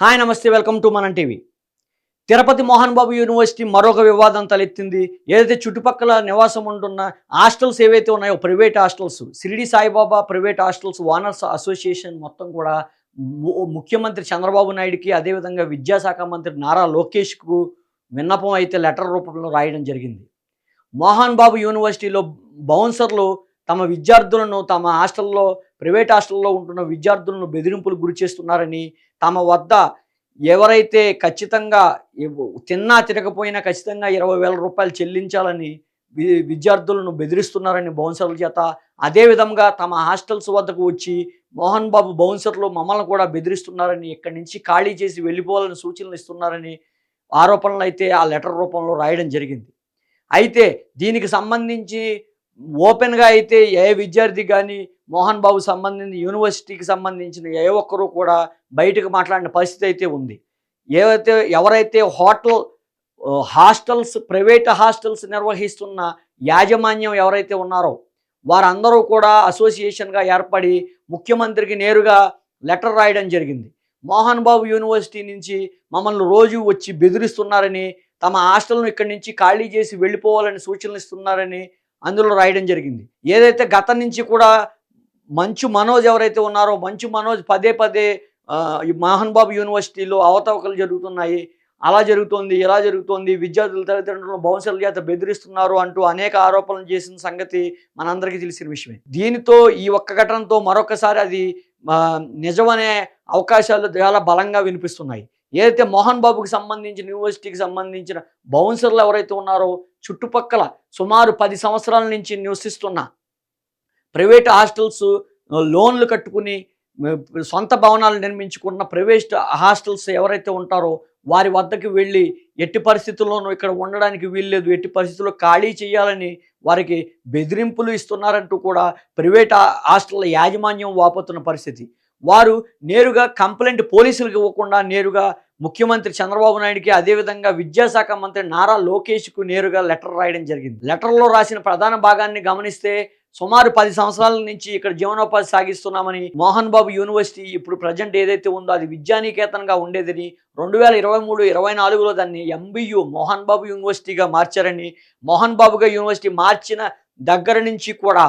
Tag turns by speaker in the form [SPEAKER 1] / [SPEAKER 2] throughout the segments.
[SPEAKER 1] Hi నమస్తే welcome to Manam TV. Tirupati Mohan Babu university మరొక వివాదం తలెత్తింది. ఏదైతే చుట్టుపక్కల నివాసం ఉంటున్న హాస్టల్స్ ఏవైతే ఉన్నాయో private hostels Shirdi Saibaba private hostels owners association మొత్తం కూడా ము- ముఖ్యమంత్రి చంద్రబాబు నాయుడుకి అదేవిధంగా విద్యాశాఖ మంత్రి నారా లోకేష్కు విన్నపం అయితే లెటర్ రూపంలో రాయడం జరిగింది. మోహన్ బాబు యూనివర్సిటీలో బౌన్సర్లు తమ విద్యార్థులను తమ హాస్టల్లో ప్రైవేట్ హాస్టల్లో ఉంటున్న విద్యార్థులను బెదిరింపులు గురి చేస్తున్నారని తమ వద్ద ఎవరైతే ఖచ్చితంగా తిన్నా తినకపోయినా ఖచ్చితంగా ఇరవై వేల రూపాయలు చెల్లించాలని విద్యార్థులను బెదిరిస్తున్నారని బౌన్సర్ల చేత అదేవిధంగా తమ హాస్టల్స్ వద్దకు వచ్చి మోహన్ బాబు బౌన్సర్లు మమ్మల్ని కూడా బెదిరిస్తున్నారని ఇక్కడి నుంచి ఖాళీ చేసి వెళ్ళిపోవాలని సూచనలు ఇస్తున్నారని ఆరోపణలు అయితే ఆ లెటర్ రూపంలో రాయడం జరిగింది. అయితే దీనికి సంబంధించి ఓపెన్గా అయితే ఏ విద్యార్థి కానీ మోహన్ బాబు సంబంధించిన యూనివర్సిటీకి సంబంధించిన ఏ ఒక్కరూ కూడా బయటకు మాట్లాడిన పరిస్థితి అయితే ఉంది. ఏవైతే ఎవరైతే హోటల్ హాస్టల్స్ ప్రైవేట్ హాస్టల్స్ నిర్వహిస్తున్న యాజమాన్యం ఎవరైతే ఉన్నారో వారందరూ కూడా అసోసియేషన్గా ఏర్పడి ముఖ్యమంత్రికి నేరుగా లెటర్ రాయడం జరిగింది. మోహన్ బాబు యూనివర్సిటీ నుంచి మమ్మల్ని రోజు వచ్చి బెదిరిస్తున్నారని తమ హాస్టల్ను ఇక్కడి నుంచి ఖాళీ చేసి వెళ్ళిపోవాలని సూచనలు ఇస్తున్నారని అందులో రాయడం జరిగింది. ఏదైతే గతం నుంచి కూడా మంచు మనోజ్ ఎవరైతే ఉన్నారో మంచు మనోజ్ పదే పదే ఈ మోహన్ బాబు యూనివర్సిటీలో అవతవకలు జరుగుతున్నాయి. అలా జరుగుతోంది ఇలా జరుగుతోంది విద్యార్థుల తల్లిదండ్రులను భవనశల చేత బెదిరిస్తున్నారు అంటూ అనేక ఆరోపణలు చేసిన సంగతి మనందరికీ తెలిసిన విషయమే. దీనితో ఈ ఒక్క ఘటనతో మరొకసారి అది నిజమనే అవకాశాలు చాలా బలంగా వినిపిస్తున్నాయి. ఏదైతే మోహన్ బాబుకి సంబంధించిన యూనివర్సిటీకి సంబంధించిన బౌన్సర్లు ఎవరైతే ఉన్నారో చుట్టుపక్కల సుమారు పది సంవత్సరాల నుంచి నివసిస్తున్న ప్రైవేట్ హాస్టల్స్ లోన్లు కట్టుకుని సొంత భవనాలు నిర్మించుకున్న ప్రైవేట్ హాస్టల్స్ ఎవరైతే ఉంటారో వారి వద్దకు వెళ్ళి ఎట్టి పరిస్థితుల్లోనూ ఇక్కడ ఉండడానికి వీల్లేదు. ఎట్టి పరిస్థితుల్లో ఖాళీ చేయాలని వారికి బెదిరింపులు ఇస్తున్నారంటూ కూడా ప్రైవేట్ హాస్టల్ యాజమాన్యం వాపోతున్న పరిస్థితి. వారు నేరుగా కంప్లైంట్ పోలీసులకు ఇవ్వకుండా నేరుగా ముఖ్యమంత్రి చంద్రబాబు నాయుడుకి అదేవిధంగా విద్యాశాఖ మంత్రి నారా లోకేష్కు నేరుగా లెటర్ రాయడం జరిగింది. లెటర్లో రాసిన ప్రధాన భాగాన్ని గమనిస్తే సుమారు పది సంవత్సరాల నుంచి ఇక్కడ జీవనోపాధి సాగిస్తున్నామని మోహన్ బాబు యూనివర్సిటీ ఇప్పుడు ప్రజెంట్ ఏదైతే ఉందో అది విద్యానికేతనంగా ఉండేదని రెండు వేల ఇరవై మూడు ఇరవై నాలుగులో దాన్ని ఎంబీయు మోహన్ బాబు యూనివర్సిటీగా మార్చారని మోహన్ బాబుగా యూనివర్సిటీ మార్చిన దగ్గర నుంచి కూడా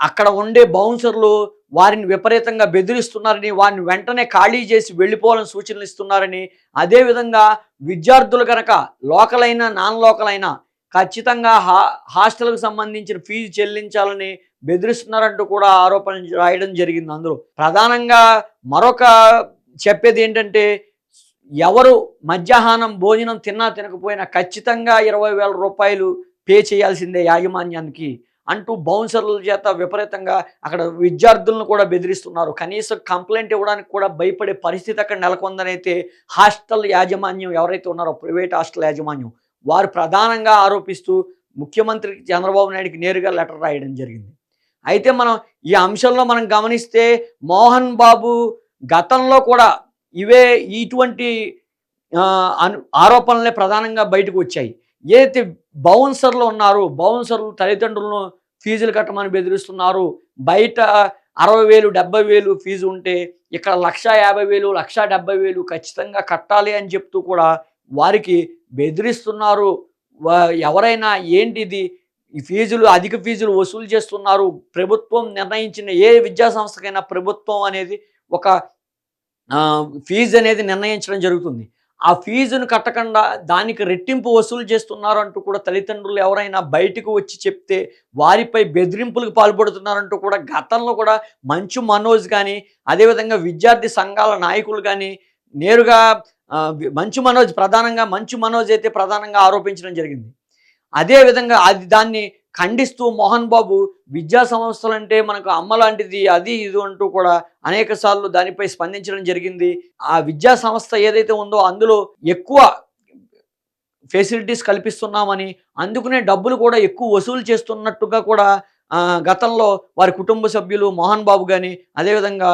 [SPEAKER 1] అక్కడ ఉండే బౌన్సర్లు వారిని విపరీతంగా బెదిరిస్తున్నారని వారిని వెంటనే ఖాళీ చేసి వెళ్ళిపోవాలని సూచనలు ఇస్తున్నారని అదేవిధంగా విద్యార్థులు కనుక లోకలైన నాన్ లోకలైనా ఖచ్చితంగా హా హాస్టల్కు సంబంధించిన ఫీజు చెల్లించాలని బెదిరిస్తున్నారంటూ కూడా ఆరోపణ రాయడం జరిగింది. అందరూ ప్రధానంగా మరొక చెప్పేది ఏంటంటే ఎవరు మధ్యాహ్నం భోజనం తిన్నా తినకపోయినా ఖచ్చితంగా ఇరవై వేల రూపాయలు పే చేయాల్సిందే యాజమాన్యానికి. అంటూ బౌన్సర్ల చేత విపరీతంగా అక్కడ విద్యార్థులను కూడా బెదిరిస్తున్నారు. కనీసం కంప్లైంట్ ఇవ్వడానికి కూడా భయపడే పరిస్థితి అక్కడ నెలకొందనైతే హాస్టల్ యాజమాన్యం ఎవరైతే ఉన్నారో ప్రైవేట్ హాస్టల్ యాజమాన్యం వారు ప్రధానంగా ఆరోపిస్తూ ముఖ్యమంత్రి చంద్రబాబు నాయుడికి నేరుగా లెటర్ రాయడం జరిగింది. అయితే మనం ఈ అంశంలో మనం గమనిస్తే మోహన్ బాబు గతంలో కూడా ఇవే ఇటువంటి ఆరోపణలే ప్రధానంగా బయటకు వచ్చాయి. ఏదైతే బౌన్సర్లు ఉన్నారు. బౌన్సర్లు తల్లిదండ్రులను ఫీజులు కట్టమని బెదిరిస్తున్నారు. బయట అరవై వేలు డెబ్బై వేలు ఫీజు ఉంటే ఇక్కడ లక్ష యాభై వేలు లక్ష డెబ్బై వేలు ఖచ్చితంగా కట్టాలి అని చెప్తూ కూడా వారికి బెదిరిస్తున్నారు. ఎవరైనా ఏంటిది ఈ ఫీజులు అధిక ఫీజులు వసూలు చేస్తున్నారు. ప్రభుత్వం నిర్ణయించిన ఏ విద్యా సంస్థకైనా ప్రభుత్వం అనేది ఒక ఫీజు అనేది నిర్ణయించడం జరుగుతుంది. ఆ ఫీజును కట్టకుండా దానికి రెట్టింపు వసూలు చేస్తున్నారు అంటూ కూడా తల్లిదండ్రులు ఎవరైనా బయటకు వచ్చి చెప్తే వారిపై బెదిరింపులకు పాల్పడుతున్నారంటూ కూడా గతంలో కూడా మంచు మనోజ్ కానీ అదేవిధంగా విద్యార్థి సంఘాల నాయకులు కానీ నేరుగా మంచు మనోజ్ ప్రధానంగా మంచు మనోజ్ అయితే ప్రధానంగా ఆరోపించడం జరిగింది. అదేవిధంగా అది దాన్ని ఖండిస్తూ మోహన్ బాబు విద్యా సంస్థలంటే మనకు అమ్మ లాంటిది అది ఇది అంటూ కూడా అనేక సార్లు దానిపై స్పందించడం జరిగింది. ఆ విద్యా సంస్థ ఏదైతే ఉందో అందులో ఎక్కువ ఫెసిలిటీస్ కల్పిస్తున్నామని అందుకునే డబ్బులు కూడా ఎక్కువ వసూలు చేస్తున్నట్టుగా కూడా గతంలో వారి కుటుంబ సభ్యులు మోహన్ బాబు కానీ అదేవిధంగా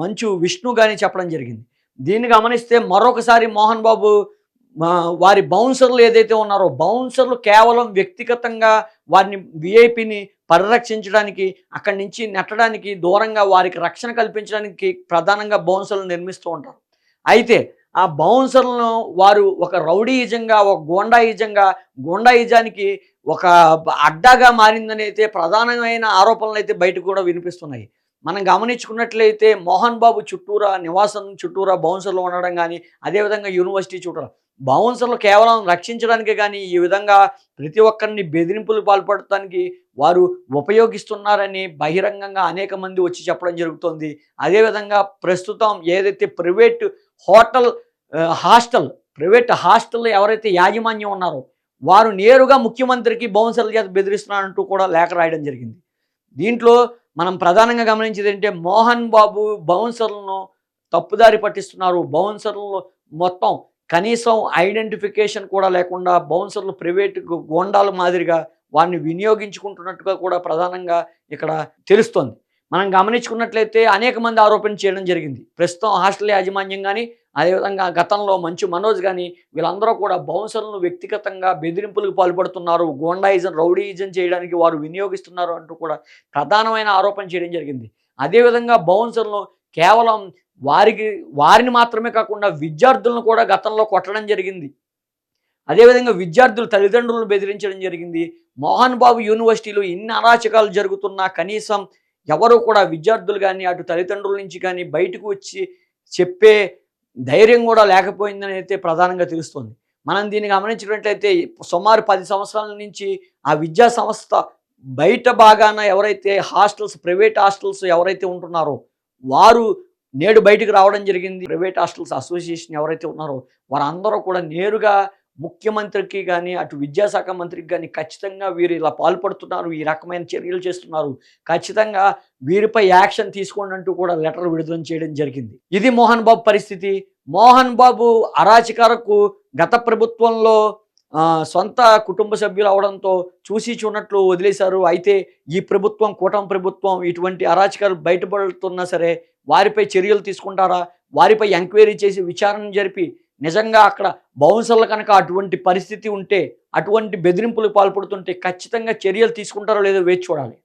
[SPEAKER 1] మంచు విష్ణు కానీ చెప్పడం జరిగింది. దీన్ని గమనిస్తే మరొకసారి మోహన్ బాబు వారి బౌన్సర్లు ఏదైతే ఉన్నారో బౌన్సర్లు కేవలం వ్యక్తిగతంగా వారిని విఐపిని పరిరక్షించడానికి అక్కడి నుంచి నెట్టడానికి దూరంగా వారికి రక్షణ కల్పించడానికి ప్రధానంగా బౌన్సర్లు నిర్మిస్తూ ఉంటారు. అయితే ఆ బౌన్సర్లను వారు ఒక రౌడీయిజంగా ఒక గోండాయిజంగా గోండాయిజానికి ఒక అడ్డాగా మారిందని అయితే ప్రధానమైన ఆరోపణలు అయితే బయటకు కూడా వినిపిస్తున్నాయి. మనం గమనించుకున్నట్లయితే మోహన్ బాబు చుట్టూరా నివాసం చుట్టూరా బౌన్సర్లు ఉండడం కానీ అదేవిధంగా యూనివర్సిటీ చుట్టూరా బౌన్సర్లు కేవలం రక్షించడానికి కానీ ఈ విధంగా ప్రతి ఒక్కరిని బెదిరింపులు పాల్పడటానికి వారు ఉపయోగిస్తున్నారని బహిరంగంగా అనేక మంది వచ్చి చెప్పడం జరుగుతుంది. అదేవిధంగా ప్రస్తుతం ఏదైతే private hotel hostel private hostel ఎవరైతే యాజమాన్యం ఉన్నారో వారు నేరుగా ముఖ్యమంత్రికి బౌన్సర్ల చేత బెదిరిస్తున్నారంటూ కూడా లేఖ రాయడం జరిగింది. దీంట్లో మనం ప్రధానంగా గమనించేది ఏంటంటే మోహన్ బాబు బౌన్సర్లను తప్పుదారి పట్టిస్తున్నారు. బౌన్సర్లు మొత్తం కనీసం ఐడెంటిఫికేషన్ కూడా లేకుండా బౌన్సర్లు ప్రైవేట్ గోండాల మాదిరిగా వారిని వినియోగించుకుంటున్నట్టుగా కూడా ప్రధానంగా ఇక్కడ తెలుస్తోంది. మనం గమనించుకున్నట్లయితే అనేక మంది ఆరోపణ చేయడం జరిగింది. ప్రస్తుతం హాస్టల్ యాజమాన్యం కానీ అదేవిధంగా గతంలో మంచు మనోజ్ కానీ వీళ్ళందరూ కూడా బౌన్సర్లను వ్యక్తిగతంగా బెదిరింపులకు పాల్పడుతున్నారు. గోండాయిజం రౌడీయిజం చేయడానికి వారు వినియోగిస్తున్నారు అంటూ కూడా ప్రధానమైన ఆరోపణ చేయడం జరిగింది. అదేవిధంగా బౌన్సర్లను కేవలం వారికి వారిని మాత్రమే కాకుండా విద్యార్థులను కూడా గతంలో కొట్టడం జరిగింది. అదేవిధంగా విద్యార్థులు తల్లిదండ్రులను బెదిరించడం జరిగింది. మోహన్ బాబు యూనివర్సిటీలో ఇన్ని అరాచకాలు జరుగుతున్నా కనీసం ఎవరు కూడా విద్యార్థులు కానీ అటు తల్లిదండ్రుల నుంచి కానీ బయటకు వచ్చి చెప్పే ధైర్యం కూడా లేకపోయిందని అయితే ప్రధానంగా తెలుస్తుంది. మనం దీన్ని గమనించినట్లయితే సుమారు పది సంవత్సరాల నుంచి ఆ విద్యా సంస్థ బయట బాగాన ఎవరైతే హాస్టల్స్ ప్రైవేట్ హాస్టల్స్ ఎవరైతే ఉంటున్నారో వారు నేడు బయటికి రావడం జరిగింది. ప్రైవేట్ హాస్టల్స్ అసోసియేషన్ ఎవరైతే ఉన్నారో వారందరూ కూడా నేరుగా ముఖ్యమంత్రికి కానీ అటు విద్యాశాఖ మంత్రికి కానీ ఖచ్చితంగా వీరు ఇలా పాల్పడుతున్నారు. ఈ రకమైన చర్యలు చేస్తున్నారు. ఖచ్చితంగా వీరిపై యాక్షన్ తీసుకోండి అంటూ కూడా లెటర్ విడుదల చేయడం జరిగింది. ఇది మోహన్ బాబు పరిస్థితి. మోహన్ బాబు అరాచకాలకు గత ప్రభుత్వంలో సొంత కుటుంబ సభ్యులు అవడంతో చూసి చూడనట్లు వదిలేశారు. అయితే ఈ ప్రభుత్వం కూటమి ప్రభుత్వం ఇటువంటి అరాచకాలు బయటపడుతున్నా సరే వారిపై చర్యలు తీసుకుంటారా? వారిపై ఎంక్వైరీ చేసి విచారణ జరిపి నిజంగా అక్కడ బౌన్సర్లు కనుక అటువంటి పరిస్థితి ఉంటే అటువంటి బెదిరింపులకు పాల్పడుతుంటే ఖచ్చితంగా చర్యలు తీసుకుంటారో లేదో వేచి చూడాలి.